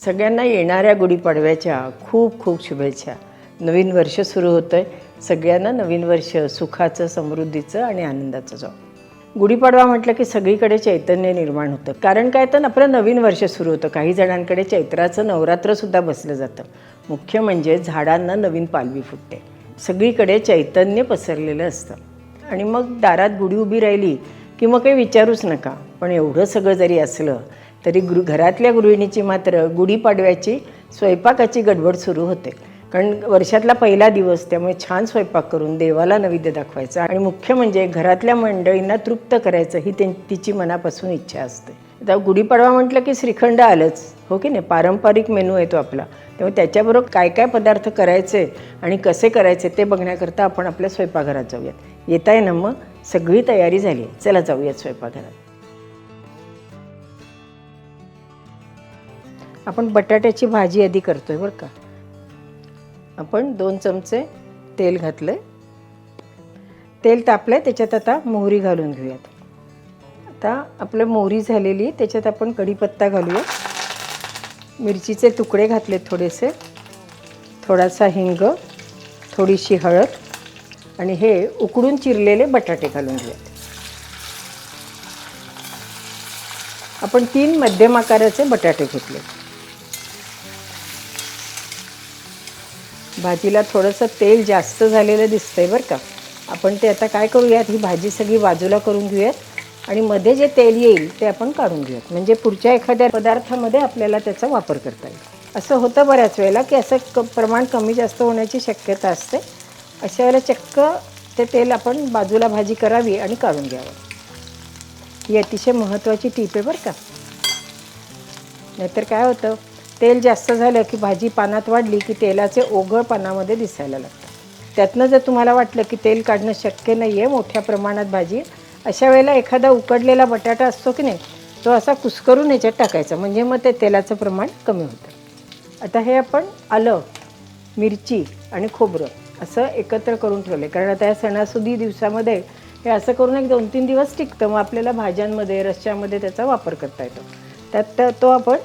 सगळ्यांना येणाऱ्या गुढीपाडव्याच्या खूप खूप शुभेच्छा. नवीन वर्ष सुरू होतं आहे सगळ्यांना नवीन वर्ष सुखाचं समृद्धीचं आणि आनंदाचं जाऊ गुढीपाडवा म्हटलं की सगळीकडे चैतन्य निर्माण होतं. कारण काय तर आपलं नवीन वर्ष सुरू होतं. काही जणांकडे चैत्राचं नवरात्रसुद्धा बसलं जातं. मुख्य म्हणजे झाडांना नवीन पालवी फुटते. सगळीकडे चैतन्य पसरलेलं असतं. आणि मग दारात गुढी उभी राहिली की मग काही विचारूच नका. पण एवढं सगळं जरी असलं तरी गृ घरातल्या गृहिणीची मात्र गुढीपाडव्याची स्वयंपाकाची गडबड सुरू होते. कारण वर्षातला पहिला दिवस त्यामुळे छान स्वयंपाक करून देवाला नैवेद्य दाखवायचा आणि मुख्य म्हणजे घरातल्या मंडळींना तृप्त करायचं ही त्यां तिची मनापासून इच्छा असते. आता गुढीपाडवा म्हटलं की श्रीखंड आलंच हो की नाही? पारंपरिक मेनू आहे तो आपला. त्यामुळे त्याच्याबरोबर काय काय पदार्थ करायचे आणि कसे करायचे ते बघण्याकरता आपण आपल्या स्वयंपाकघरात जाऊयात. येत आहे ना मग? सगळी तयारी झाली. चला जाऊयात स्वयंपाकघरात. आपण बटाट्याची भाजी आधी आहे बरं का. आपण दोन चमचे तेल घातलं तेल तापलं आहे त्याच्यात आता मोहरी घालून घेऊयात. आता आपलं मोहरी झालेली त्याच्यात आपण कढीपत्ता घालूया मिरचीचे तुकडे घातले थोडेसे. थोडासा हिंग थोडीशी हळद आणि हे उकडून चिरलेले बटाटे घालून घेऊयात. आपण तीन मध्यम आकाराचे बटाटे घेतले भाजीला थोडंसं तेल जास्त झालेलं दिसतं आहे बरं का. आपण ते आता काय करूयात? ही भाजी सगळी बाजूला करून घेऊयात. आणि मध्ये जे तेल येईल ते आपण काढून घेऊयात. म्हणजे पुढच्या एखाद्या पदार्थामध्ये आपल्याला त्याचा वापर करता येईल. असं होतं बऱ्याच वेळेला की असं क प्रमाण कमी जास्त होण्याची शक्यता असते. अशा वेळेला चक्क ते तेल आपण बाजूला भाजी करावी आणि काढून घ्यावं. ही अतिशय महत्त्वाची टीप आहे बरं का. नाहीतर काय होतं? तेल जास्त झालं की भाजी पानात वाढली की तेलाचे ओघळ पानामध्ये दिसायला लागतात त्यातनं जर तुम्हाला वाटलं की तेल काढणं शक्य नाही आहे मोठ्या प्रमाणात भाजी अशा वेळेला एखादा उकडलेला बटाटा असतो की नाही तो असा कुस्करून याच्यात टाकायचा. म्हणजे मग ते तेलाचं प्रमाण कमी होतं. आता हे आपण आलं मिरची आणि खोबरं असं एकत्र करून ठेवले कारण आता या सणासुदी दिवसामध्ये हे असं करून एक दोन तीन दिवस टिकतं. मग आपल्याला भाज्यांमध्ये रश्श्यामध्ये त्याचा वापर करता येतो. त्यात तो आपण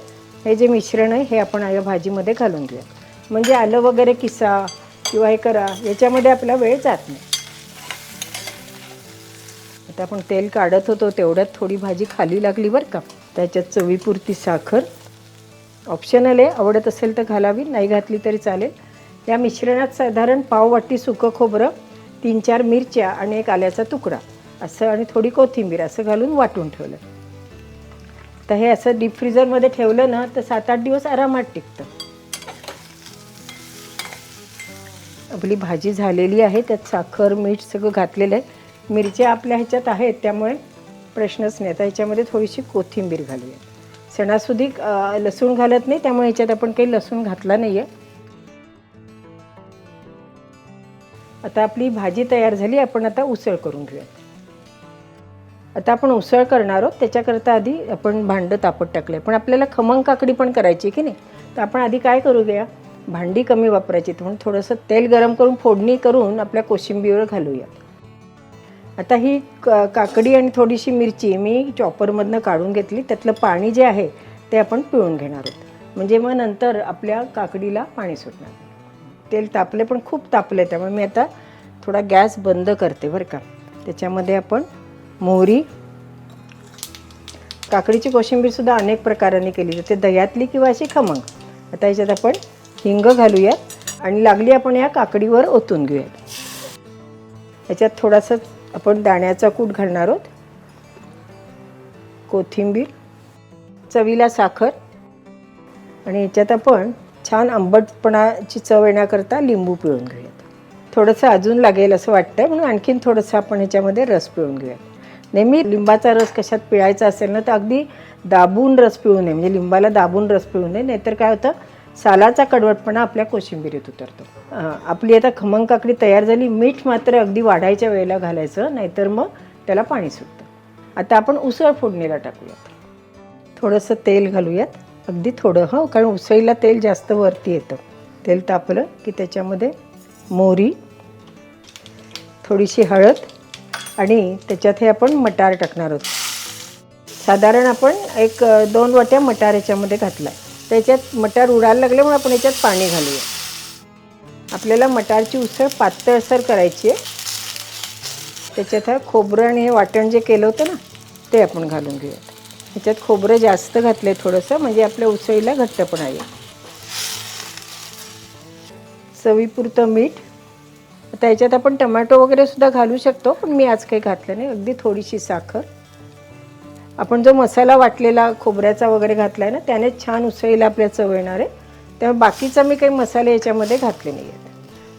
हे जे मिश्रण आहे हे आपण या भाजीमध्ये घालून घेऊया. म्हणजे आलं वगैरे किसा किंवा हे करा याच्यामध्ये आपला वेळ जात नाही. आता आपण तेल काढत होतो तेवढ्यात थोडी भाजी खाली लागली बरं का. त्याच्यात चवीपुरती साखर. ऑप्शनल आहे आवडत असेल तर घालावी नाही घातली तरी चालेल. या मिश्रणात साधारण पाव वाटी सुकं खोबरं तीन चार मिरच्या आणि एक आल्याचा तुकडा. असं आणि थोडी कोथिंबीर असं घालून वाटून ठेवलं. तर हे असं डीप फ्रीजरमध्ये ठेवलं ना तर सात आठ दिवस आरामात टिकतं. आपली भाजी झालेली आहे त्यात साखर मीठ सगळं घातलेलं आहे. मिरच्या आपल्या ह्याच्यात आहेत त्यामुळे प्रश्नच नाही. आता ह्याच्यामध्ये थोडीशी कोथिंबीर घालूया. सणासुदी लसूण घालत नाही त्यामुळे ह्याच्यात आपण काही लसूण घातला नाही आहे आता आपली भाजी तयार झाली आपण आता उसळ करून घेऊयात. आता आपण उसळ करणार आहोत त्याच्याकरता आधी आपण भांडं तापत टाकलं आहे पण आपल्याला खमंग काकडी पण करायची आहे की नाही? तर आपण आधी काय करू घ्या भांडी कमी वापरायची म्हणून थोडंसं तेल गरम करून फोडणी करून आपल्या कोशिंबीवर घालूया. आता ही क काकडी आणि थोडीशी मिरची मी चॉपरमधनं काढून घेतली. त्यातलं पाणी जे आहे ते आपण पिळून घेणार आहोत. म्हणजे मग नंतर आपल्या काकडीला पाणी सुटणार तेल तापले पण खूप तापले त्यामुळे मी आता थोडा गॅस बंद करते बरं का. त्याच्यामध्ये आपण मोहरी. काकडीची कोशिंबीरसुद्धा अनेक प्रकारांनी केली जाते. दह्यातली किंवा अशी खमंग. आता याच्यात आपण हिंग घालूयात आणि लागली आपण या काकडीवर ओतून घेऊयात. याच्यात थोडासा आपण दाण्याचा कूट घालणार आहोत. कोथिंबीर चवीला साखर आणि याच्यात आपण छान आंबटपणाची चव येण्याकरता लिंबू पिळून घेऊयात. थोडंसं अजून लागेल असं वाटतंय म्हणून आणखीन थोडंसं आपण ह्याच्यामध्ये रस पिळून घेऊयात. नेहमी लिंबाचा रस कशात पिळायचा असेल ना तर अगदी दाबून रस पिळू नये म्हणजे लिंबाला दाबून रस पिळू नये नाहीतर काय होतं सालाचा कडवटपणा आपल्या कोशिंबिरीत उतरतो. आपली आता खमंग काकडी तयार झाली मीठ मात्र अगदी वाढायच्या वेळेला घालायचं नाहीतर मग त्याला पाणी सुटतं. आता आपण उसळ फोडणीला टाकूयात. थोडंसं तेल घालूयात. अगदी थोडं हं कारण उसळीला तेल जास्त वरती येतं. तेल तापलं की त्याच्यामध्ये मोहरी थोडीशी हळद आणि त्याच्यात हे आपण मटार टाकणार आहोत. साधारण आपण एक दोन वाट्या मटार याच्यामध्ये घातला आहे त्याच्यात मटार उडायला लागल्यामुळे आपण याच्यात पाणी घालूया. आपल्याला मटारची उसळ पातळसर करायची आहे. त्याच्यात हा खोबरं आणि हे वाटण जे केलं होतं ना ते आपण घालून घेऊयात. ह्याच्यात खोबरं जास्त घातलं आहे थोडंसं म्हणजे आपल्या उसळीला घट्टपणा येईल. चवीपुरतं मीठ आता याच्यात आपण टमॅटो वगैरे सुद्धा घालू शकतो पण मी आज काही घातलं नाही. अगदी थोडीशी साखर. आपण जो मसाला वाटलेला खोबऱ्याचा वगैरे घातला आहे ना त्याने छान उसळीला आपल्या चव येणार आहे. त्यामुळे बाकीचा मी काही मसाले याच्यामध्ये घातले नाही आहेत.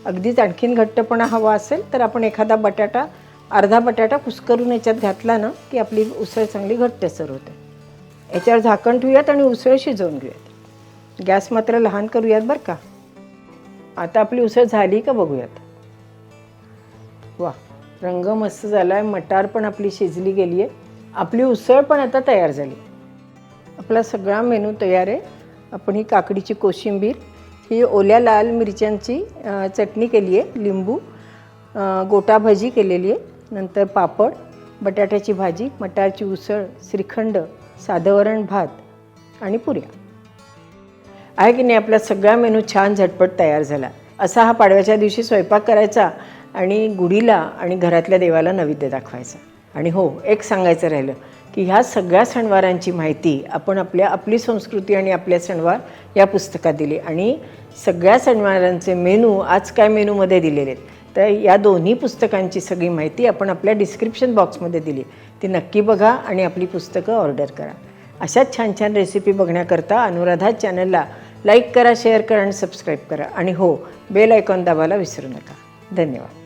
अगदीच आणखीन घट्टपणा हवा असेल तर आपण एखादा बटाटा अर्धा बटाटा कुस्करून याच्यात घातला ना की आपली उसळ चांगली घट्टसर होते. याच्यावर झाकण ठेवूयात आणि उसळ शिजवून घेऊयात. गॅस मात्र लहान करूयात बरं का? आता आपली उसळ झाली का बघूयात. वा रंग मस्त झाला आहे मटार पण आपली शिजली गेली आहे आपली उसळ पण आता तयार झाली. आपला सगळा मेनू तयार आहे. आपण ही काकडीची कोशिंबीर ही ओल्या लाल मिरच्यांची चटणी केली आहे लिंबू गोटा भाजी केलेली आहे नंतर पापड बटाट्याची भाजी मटारची उसळ श्रीखंड साधं वरण भात आणि पुऱ्या. आहे की नाही आपला सगळा मेनू छान झटपट तयार झाला. असा हा पाडव्याच्या दिवशी स्वयंपाक करायचा आणि गुढीला आणि घरातल्या देवाला नैवेद्य दाखवायचा. आणि हो एक सांगायचं राहिलं की ह्या सगळ्या सणवारांची माहिती आपण आपल्या आपली संस्कृती आणि आपल्या सणवार या पुस्तकात दिली. आणि सगळ्या सणवारांचे मेनू आज काय मेनूमध्ये दिलेले आहेत तर या दोन्ही पुस्तकांची सगळी माहिती आपण आपल्या डिस्क्रिप्शन बॉक्समध्ये दिली. ती नक्की बघा आणि आपली पुस्तकं ऑर्डर करा. अशाच छान छान रेसिपी बघण्याकरता अनुराधा चॅनलला लाईक करा शेअर करा आणि सबस्क्राईब करा. आणि हो बेल आयकॉन दाबायला विसरू नका. धन्यवाद.